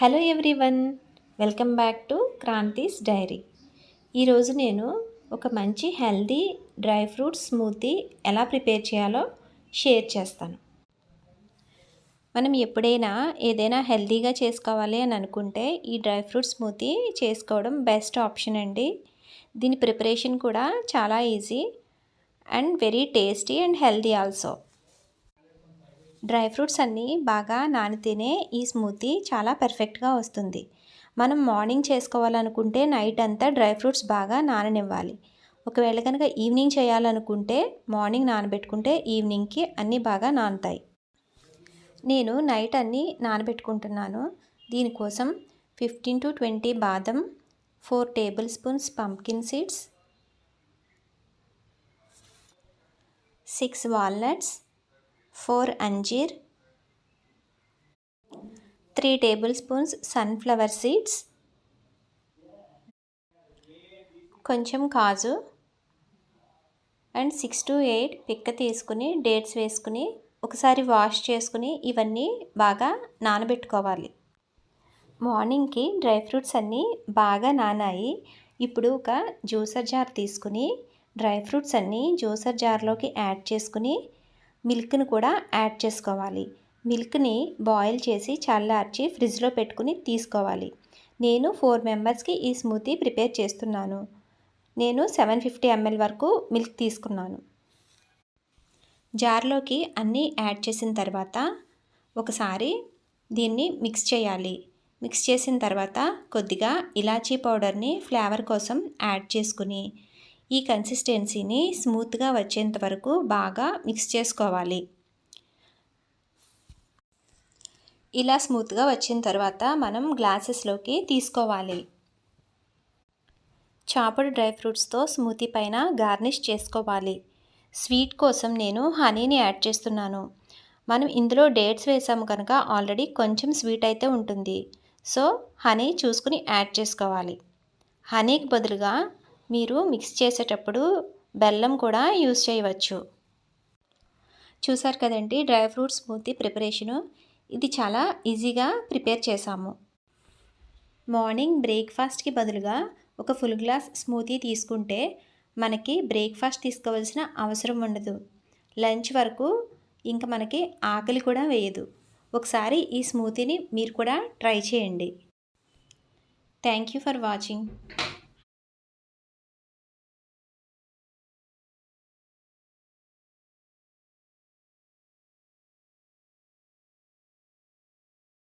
Hello everyone welcome back to Kranthi's diary. ఈరోజు నేను ఒక మంచి హెల్దీ డ్రై ఫ్రూట్ స్మూతీ ఎలా ప్రిపేర్ చేయాలో షేర్ చేస్తాను. మనం ఎప్పుడైనా ఏదైనా హెల్దీగా చేసుకోవాలి అని అనుకుంటే ఈ డ్రై ఫ్రూట్ స్మూతీ చేసుకోవడం బెస్ట్ ఆప్షన్ అండి. దీని ప్రిపరేషన్ కూడా చాలా easy and very tasty and healthy also. Dry fruits అన్నీ బాగా నానితేనే ఈ స్మూతీ చాలా పర్ఫెక్ట్గా వస్తుంది. మనం మార్నింగ్ చేసుకోవాలనుకుంటే నైట్ అంతా డ్రై ఫ్రూట్స్ బాగా నాననివ్వాలి. ఒకవేళ కనుక ఈవినింగ్ చేయాలనుకుంటే మార్నింగ్ నానబెట్టుకుంటే ఈవినింగ్కి అన్నీ బాగా నానుతాయి. నేను నైట్ అన్నీ నానబెట్టుకుంటున్నాను. దీనికోసం ఫిఫ్టీన్ టు ట్వంటీ బాదం four tablespoons pumpkin seeds six walnuts four అంజీర్ three tablespoons sunflower seeds కొంచెం కాజు అండ్ సిక్స్ టు ఎయిట్ పిక్క తీసుకుని డేట్స్ వేసుకుని ఒకసారి వాష్ చేసుకుని ఇవన్నీ బాగా నానబెట్టుకోవాలి. మార్నింగ్కి డ్రై ఫ్రూట్స్ అన్నీ బాగా నానాయి. ఇప్పుడు ఒక జ్యూసర్ జార్ తీసుకుని డ్రై ఫ్రూట్స్ అన్నీ జ్యూసర్ జార్లోకి యాడ్ చేసుకుని మిల్క్ని కూడా యాడ్ చేసుకోవాలి. మిల్క్ని బాయిల్ చేసి చల్లార్చి ఫ్రిడ్జ్లో పెట్టుకుని తీసుకోవాలి. నేను ఫోర్ మెంబర్స్కి ఈ స్మూతీ ప్రిపేర్ చేస్తున్నాను. నేను సెవెన్ ఫిఫ్టీ ఎంఎల్ వరకు మిల్క్ తీసుకున్నాను. జార్లోకి అన్నీ యాడ్ చేసిన తర్వాత ఒకసారి దీన్ని మిక్స్ చేయాలి. మిక్స్ చేసిన తర్వాత కొద్దిగా ఇలాచీ పౌడర్ని ఫ్లేవర్ కోసం యాడ్ చేసుకుని ఈ కన్సిస్టెన్సీని స్మూత్గా వచ్చేంత వరకు బాగా మిక్స్ చేసుకోవాలి. ఇలా స్మూత్గా వచ్చిన తర్వాత మనం గ్లాసెస్లోకి తీసుకోవాలి. చాపడ్ డ్రై ఫ్రూట్స్తో స్మూతీ పైన గార్నిష్ చేసుకోవాలి. స్వీట్ కోసం నేను హనీని యాడ్ చేస్తున్నాను. మనం ఇందులో డేట్స్ వేసాము కనుక ఆల్రెడీ కొంచెం స్వీట్ అయితే ఉంటుంది. సో హనీ చూసుకుని యాడ్ చేసుకోవాలి. హనీకి బదులుగా మీరు మిక్స్ చేసేటప్పుడు బెల్లం కూడా యూస్ చేయవచ్చు. చూసారు కదండి డ్రై ఫ్రూట్ స్మూతీ ప్రిపరేషను. ఇది చాలా ఈజీగా ప్రిపేర్ చేసాము మార్నింగ్ బ్రేక్ఫాస్ట్కి బదులుగా ఒక ఫుల్ గ్లాస్ స్మూతీ తీసుకుంటే మనకి బ్రేక్ఫాస్ట్ తీసుకోవాల్సిన అవసరం ఉండదు. లంచ్ వరకు ఇంకా మనకి ఆకలి కూడా వేయదు. ఒకసారి ఈ స్మూతీని మీరు కూడా ట్రై చేయండి. Thank you for watching.